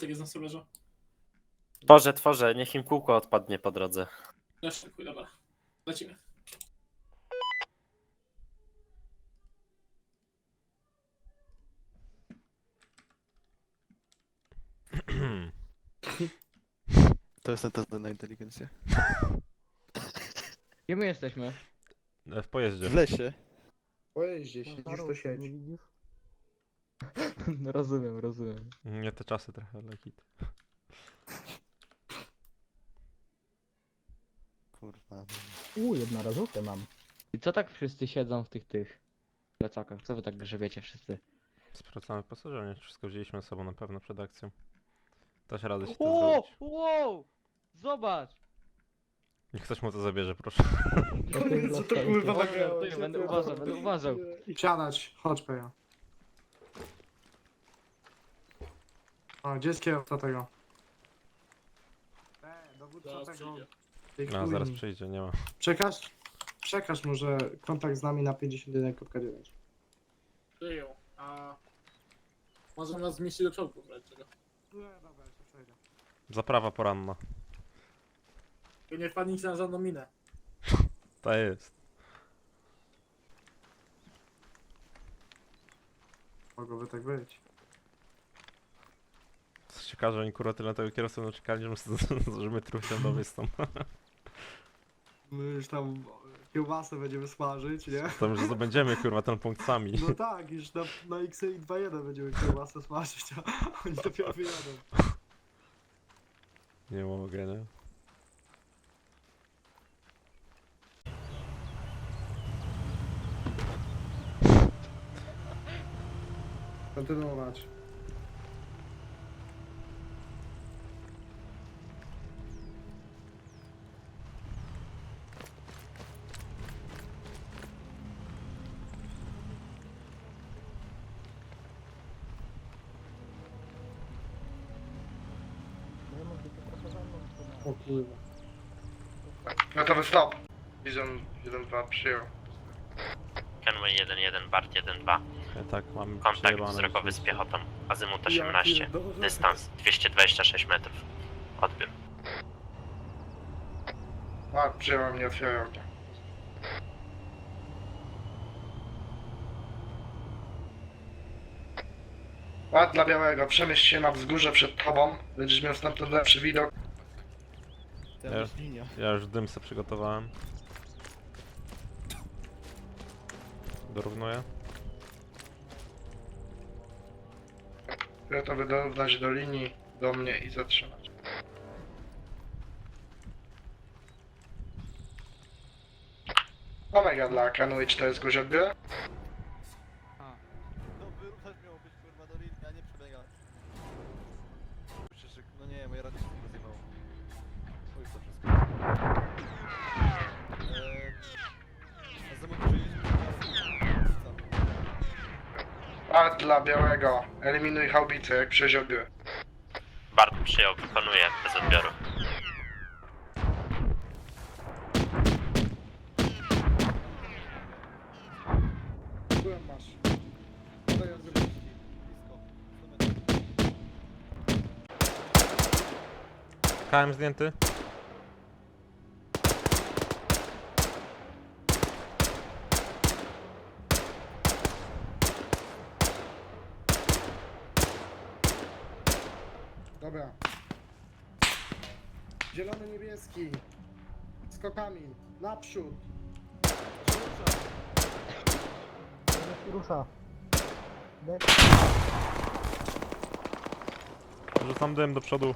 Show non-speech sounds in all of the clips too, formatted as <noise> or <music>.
Tak jest na serwerze. Tworzę, tworzę, niech im kółko odpadnie po drodze. Jeszcze, chuj, dobra. Lecimy. <clears throat> To jest ten test na inteligencję. Gdzie my jesteśmy? E, W pojeździe. W lesie. Pojeździe, siedzisz to siedź. No rozumiem, rozumiem. Nie te czasy trochę, ale hit. Kurwa. U, jednorazówkę mam. I co tak wszyscy siedzą w tych tych plecakach? Co wy tak grzebiecie wszyscy? Sprawdzamy pasażernie, czy wszystko wzięliśmy ze sobą na pewno przed akcją. Dasz radę się to O! zrobić. Wow! Zobacz! Niech ktoś mu to zabierze, proszę. Co to kurwa ty, będę uważał, będę uważał. Siadać, chodź Peja. O, gdzie jest kierowca tego? E, dowódca Zaraz tego. przyjdzie. tej No, zaraz chujni. przyjdzie, nie ma. Przekaż, przekaż mu, że kontakt z nami na 51.9. Przyjął. A... Może nas zmieścić do czołgu, czego. Nie, dobra, ja się przejdę. Zaprawa poranna. Tylko nie wpadnijcie na żadną minę. <laughs> Ta jest. Mogłoby tak być. Ciekawe, że oni kurwa tyle na tego kierowcę no czekali, że my, że my trufią dowiec tam. My już tam kiełbasę będziemy smażyć, nie? Tam, że zdobędziemy kurwa ten punkt sami. No tak, już na, na XI 2.1 będziemy kiełbasę smażyć, a <laughs> oni dopiero wyjadą. Nie mogę, nie? Kontynuować. O kurwa. Gotowy stop. Bizon 1-2 przyjął. Kenway 1-1, Bart 1-2. E, tak, mamy Kontakt przejebane wzrokowy z rzeczywiście. piechotą. Azymut Ja 18. pierdolę. Dystans 226 metrów. Odbiór. A, przyjąłem, nie otwieram mnie. Ład dla białego, przemieść się na wzgórze przed tobą. Będziesz miał stamtąd lepszy widok. Tam Ja- jest linia. Ja już dym sobie przygotowałem. Dorównuję. Gotowy dorównać do linii, do mnie i zatrzymać. Omega dla Kanui 4 wzgórze odbiorę. No dla białego, eliminuj haubicę, jak przejść odbiór. Bart przyjął, wykonuje bez odbioru. Byłem masz. Podaj od Blisko. 100 metrów. KM zdjęty. Dobra. Zielony, niebieski. Skokami. Naprzód. Rusza. Rzucam dym do przodu.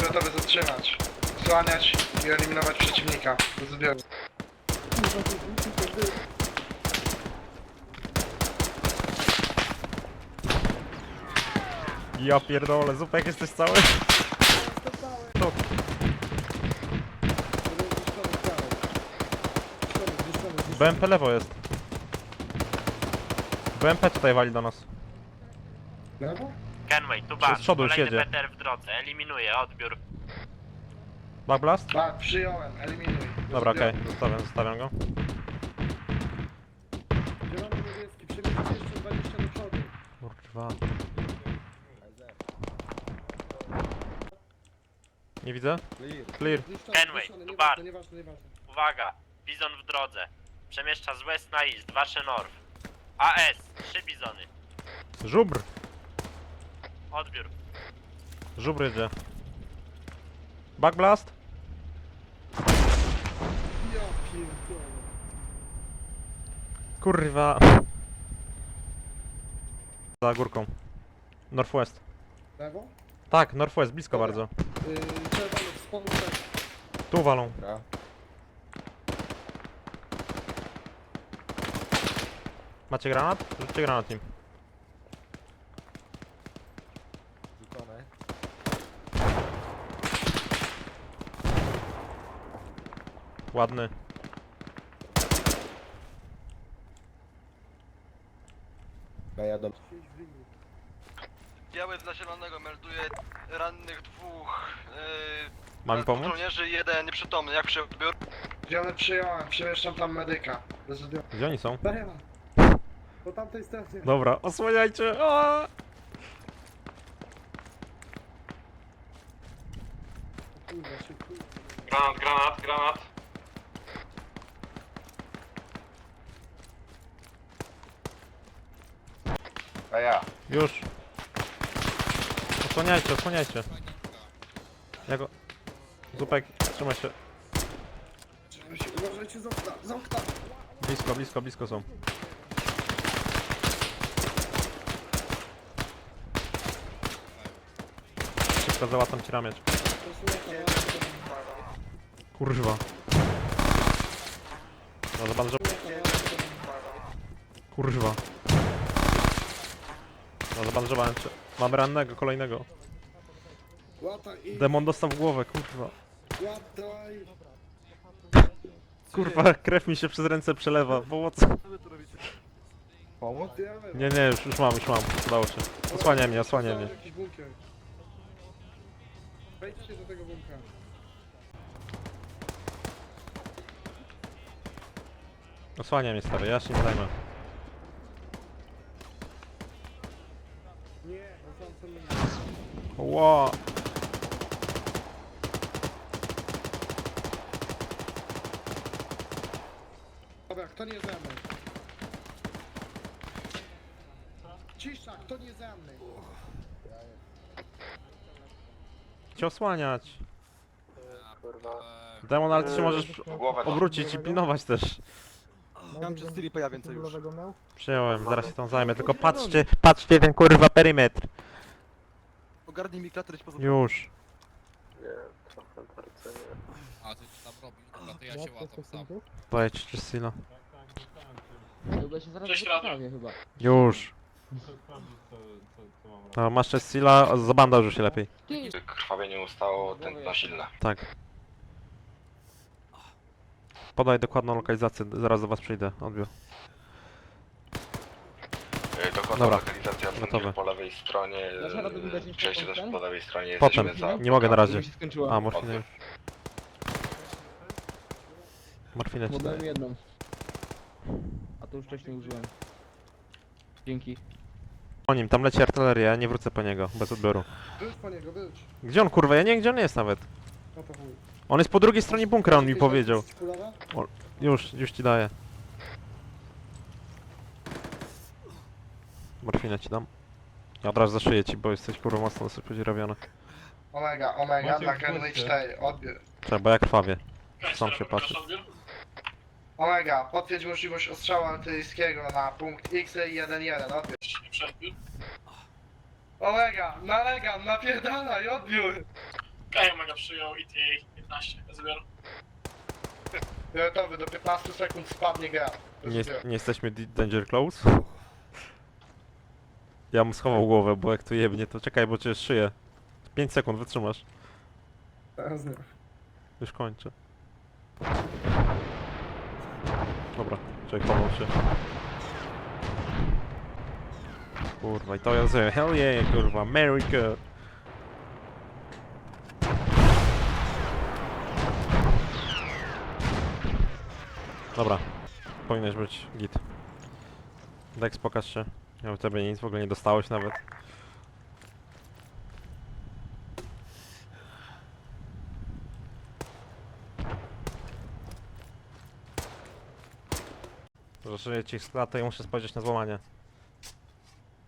Gotowy zatrzymać, słaniać i eliminować przeciwnika. Do zbioru. Ja pierdolę, zupek jesteś cały? To, BMP lewo jest. BMP tutaj wali do nas. Lewo? Kenway, tu Z Bart. przodu już Kolejny jedzie. PTR w drodze. Eliminuje odbiór. Backblast? Tak, przyjąłem, eliminuj. Dobra, okej, zostawiam, zostawiam go. Zielony niebieski, przemieścić jeszcze 20 do przodu. Kurwa. Nie widzę? Clear. Zniszczony, Kenway, zniszczony, tu bar. nieważne, nieważne. Uwaga, bizon w drodze. Przemieszcza z west na east, wasze north. AS, trzy bizony. Żubr! Odbiór. Żubr jedzie. Backblast? Ja pierdolę. Kurwa. Za górką. Northwest. Lewo? Tak, Northwest, blisko Dobra. bardzo. Yy, czerwony. Tu walą. Macie granat? Rzućcie granat im. Ładny. Linii. Biały dla zielonego melduje rannych dwóch yy, Mamy pomóc? żołnierzy jeden nieprzytomny. Jak przy odbiór? Zielony przyjąłem, przemieszczam tam medyka. Gdzie oni są? Po tamtej stronie. Dobra, osłaniajcie! O! Kurwa, się kurwa. Granat, granat, granat. A ja. Już. Osłaniajcie, osłaniajcie. Ja go... Zupek, trzymaj się. Trzymaj się, Uważajcie z okna, z okna. Blisko, blisko, blisko są. Szybko załatam ci ramię. Kurwa. No zobacz. Kurwa. No zabanżowałem cię. Mamy rannego, kolejnego. Łataj Demon dostał w głowę, kurwa. łataj. Kurwa, krew mi się przez ręce przelewa. Pomoc. Pomóc? Nie, nie, już, już mam, już mam. Udało się. Osłaniaj mnie, osłaniaj mnie. Jakiś bunkier. Wejdźcie do tego bunkra. Osłaniaj mnie, stary, ja się nie zajmę. Ło! Dobra, kto nie ze mną? Cisza, kto nie ze mną? Cię osłaniać. Demon, ale ty się możesz obrócić i pilnować też. Mam przez Filipa więcej już. Przyjąłem, zaraz się tą zajmę, tylko patrzcie, patrzcie ten kurwa perymetr. Ogarnij mi klatę, po Już. A ty tam robisz, dobra, to ja się łatam sam. czy Sila. Chyba się zaraz wyprawię chyba. Już. <laughs> No, masz jeszcze Sila, zabandażuj się lepiej. Ty, Krwawienie ustało tętno silne. Tak. Podaj dokładną lokalizację, zaraz do was przyjdę, odbiór. Dobra, lokalizacja gotowe. po lewej stronie. Przejście też po lewej stronie. Potem, Jesteśmy za... nie mogę na razie. mi się skończyła. A, morfinę już. Morfinę ci Bo daję. dałem jedną. A to już wcześniej użyłem. Dzięki. Po nim, tam leci artyleria, ja nie wrócę po niego, bez odbioru. Wyjdź po niego, wyjdź. Gdzie on kurwa? Ja nie wiem gdzie on jest nawet. To chuj. On jest po drugiej stronie bunkra, on mi powiedział. Już, już ci daję. Morfinę ci dam. Ja od razu zaszyję ci, bo jesteś kurwa mocno dosyć podziurawiony. Omega, Omega, na Kenway 4, odbiór. Czekaj, bo ja krwawię. Sam się patrzę. Omega, potwierdź możliwość ostrzału artyleryjskiego na punkt X11, odbiór. Omega, nalegam, napierdalaj, odbiór! Okej, Omega przyjął ETA 15, zbiór. Fioletowy, do 15 sekund spadnie gra. Nie, nie jesteśmy danger close? Ja mu schował głowę, bo jak tu jebnie, to czekaj, bo cię szyję. 5 sekund, wytrzymasz. Razem. Już kończę. Dobra, czekaj, chował się. Kurwa, i to ja zrobię. Hell yeah, kurwa, America! Dobra, powinieneś być git. Dex, pokaż się. Ja u tobie nic w ogóle nie dostałeś nawet. Zaszyję ci sklatę i muszę spojrzeć na złamanie.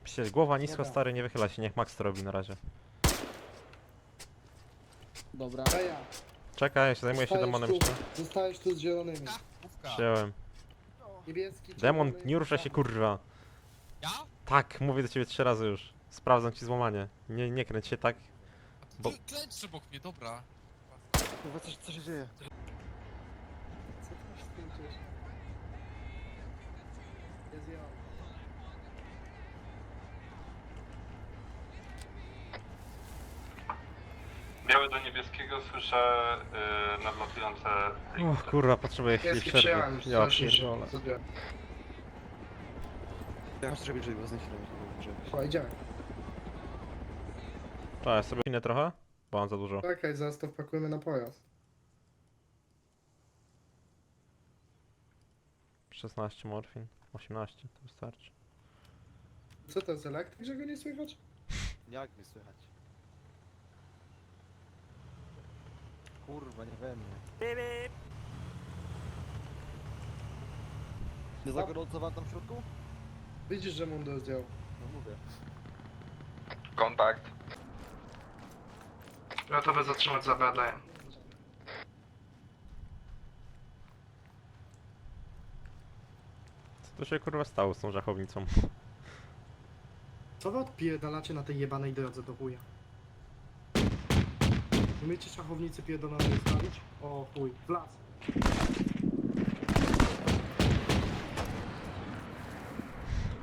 Przecież głowa nisko, Dobra. stary, nie wychyla się, niech Max to robi na razie. Dobra. Leja, Czekaj, ja się zajmuję się Zostajesz demonem tu. jeszcze. zostajesz tu z zielonymi. Wziąłem. Niebieski, Demon, czerwony, nie ruszaj się, kurwa. Ja? Tak, mówię do ciebie trzy razy już. Sprawdzam ci złamanie. Nie, nie kręć się tak. Bo- Bo... Klęcz obok mnie, dobra. Kurwa, co, co się dzieje? Co ty masz skończyć? Jest ja. Biały do niebieskiego słyszę yy, nadlatujące... Uch, kurwa, potrzebuję chwili Niebieski przerwy. Ja pierdolę. Jak to zrobić, żeby go zniszczyć? Słuchaj, idziemy. A, ja sobie pinę trochę? Bo mam za dużo. Czekaj, zaraz to wpakujemy na pojazd. 16 morfin. 18, to wystarczy. Co to jest elektryk, że go nie słychać? Jak mnie słychać? Kurwa, nie we mnie. Nie za gorąco wam tam w środku? Widzisz, że Mundo zdjął. No mówię. Kontakt. Gotowe zatrzymać zabadaję. Co to się kurwa stało z tą żachownicą? Co wy odpierdalacie na tej jebanej drodze do chuja? Umiecie szachownicy pierdolonej ustawić? O chuj, w las.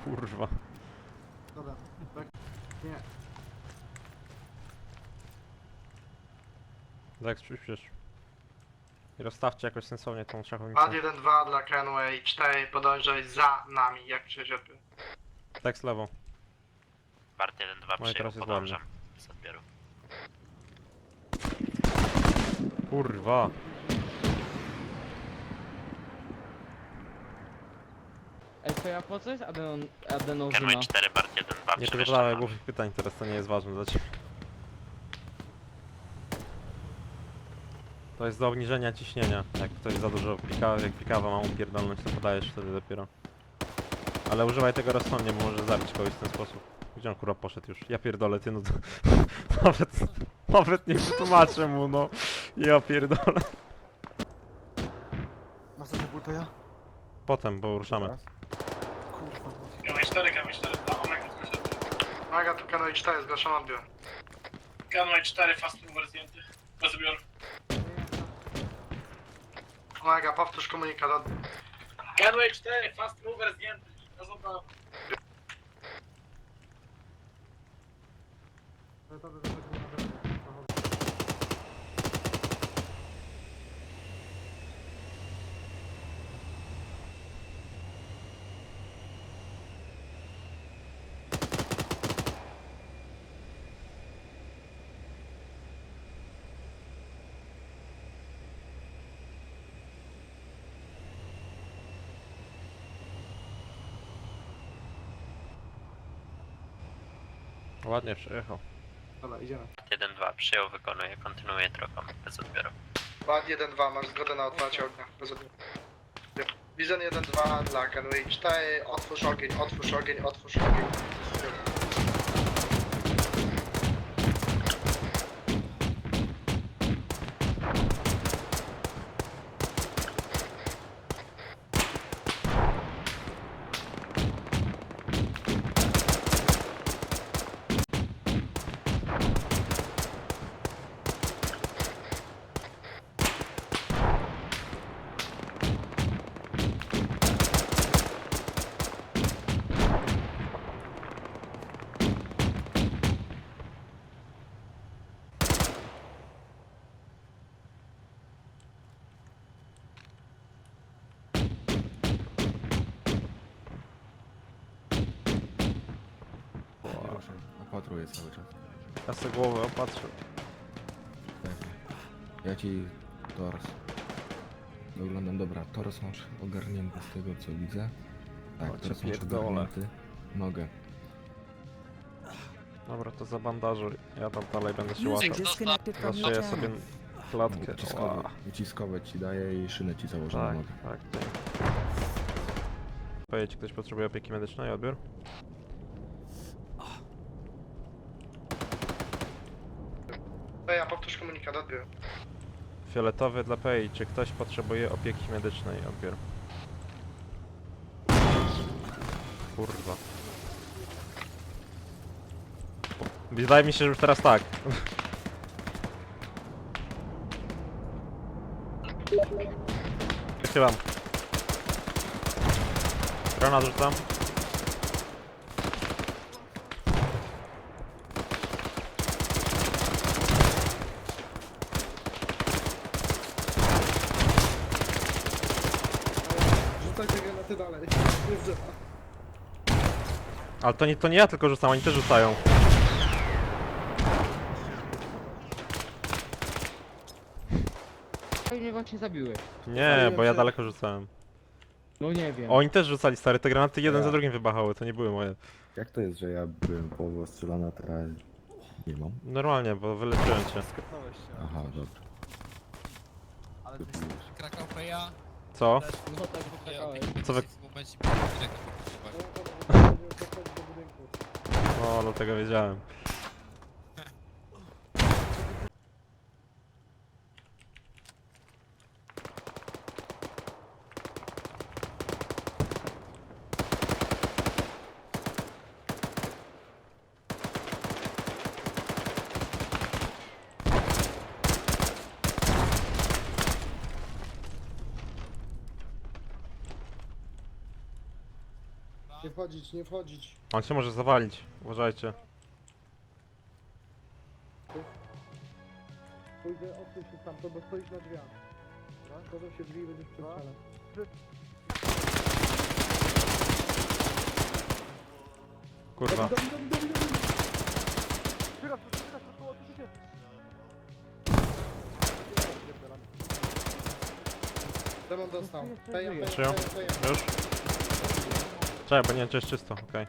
Kurwa. Dobra, tak. Nie, Dex, przyspiesz. I rozstawcie jakoś sensownie tą szachownicę. Pad 1-2 dla Kenway, 4 podążaj za nami, jak przyczepy. Dex lewo. Bart 1-2 No i przyjął, teraz jest podążam. Z odbioru. Kurwa. Ej, to ja po co jest adenon, adenozyna? Kenway 4, Bart 1-2 Nie przemieszczam zadawaj na- głupich pytań, teraz to nie jest ważne dla ciebie. To jest do obniżenia ciśnienia. Jak ktoś za dużo pika, jak pikawa ma upierdolność, to podajesz wtedy dopiero. Ale używaj tego rozsądnie, bo może zabić kogoś w ten sposób. Gdzie on kurwa poszedł już? Ja pierdolę, ty no to... <laughs> nawet, nawet nie wytłumaczę mu, no. Ja pierdolę. Masz coś bulta ja? Potem, bo ruszamy. Kurwa, no. Kenway 4, Kenway 4, dla Omega zgłoszony. Tu Kenway 4, zgłaszam odbiór. Kenway 4, fast mover zdjęty. Bez odbioru. Uwaga, powtórz komunikat. Kenway 4, fast mover zdjęty. Bez odbioru. gotowe wychodzimy na drogę. Ładnie przyjechał. Dobra, idziemy. 1-2 przyjął, wykonuje, kontynuuje drogą. Bez odbioru. Pad 1-2, masz zgodę na otwarcie ognia. Bez odbioru. Vision 1-2 dla Kenway 4, otwórz ogień, otwórz ogień, otwórz ogień. Proszę, opatruję cały czas. Ja sobie głowę opatrzę. Ja ci tors. Oglądam, dobra, toros masz ogarnięty z tego co widzę. O, Tak, cię toros masz pierdolę. ogarnięty. Nogę. Dobra, to zabandażuj. Ja tam dalej będę się łatał. Disconnected from your Zaszyję sobie channel. klatkę. Wyciskowe, Ła. ci daję i szynę ci założę na Tak, nogę. tak, dzięki. Powiedz, czy ktoś potrzebuje opieki medycznej, odbiór? Peja, powtórz komunikat, odbiór. Fioletowy dla Pei, czy ktoś potrzebuje opieki medycznej, odbiór? Kurwa. Wydaje mi się, że już teraz tak. Chylam. Granat rzucam. Granaty dalej. Nie. Ale to nie, to nie ja tylko rzucam, oni też rzucają. To mnie właśnie zabiłeś. Nie, bo ja daleko rzucałem. No nie wiem. Oni też rzucali stary, te granaty jeden za drugim wybachały, to nie były moje. Jak to jest, że ja byłem połowa strzelana, a teraz nie mam? Normalnie, bo wyleczyłem cię. Skapnąłeś się. Aha, dobra. Ale ty Krakał Freya, Co? No tak. Co wy- w momencie dyrektor O, dlatego wiedziałem. Nie wchodzić, nie wchodzić. On się może zawalić, uważajcie. Pójdę, odsuń się tam, to bo stoisz na drzwiach. Się drzwi i będziesz przestrzelać. Kurwa. Demon dostał. Peja, peja, Przyjął? peja, peja. Już? Czekaj, bo nie czy jest czysto, okej.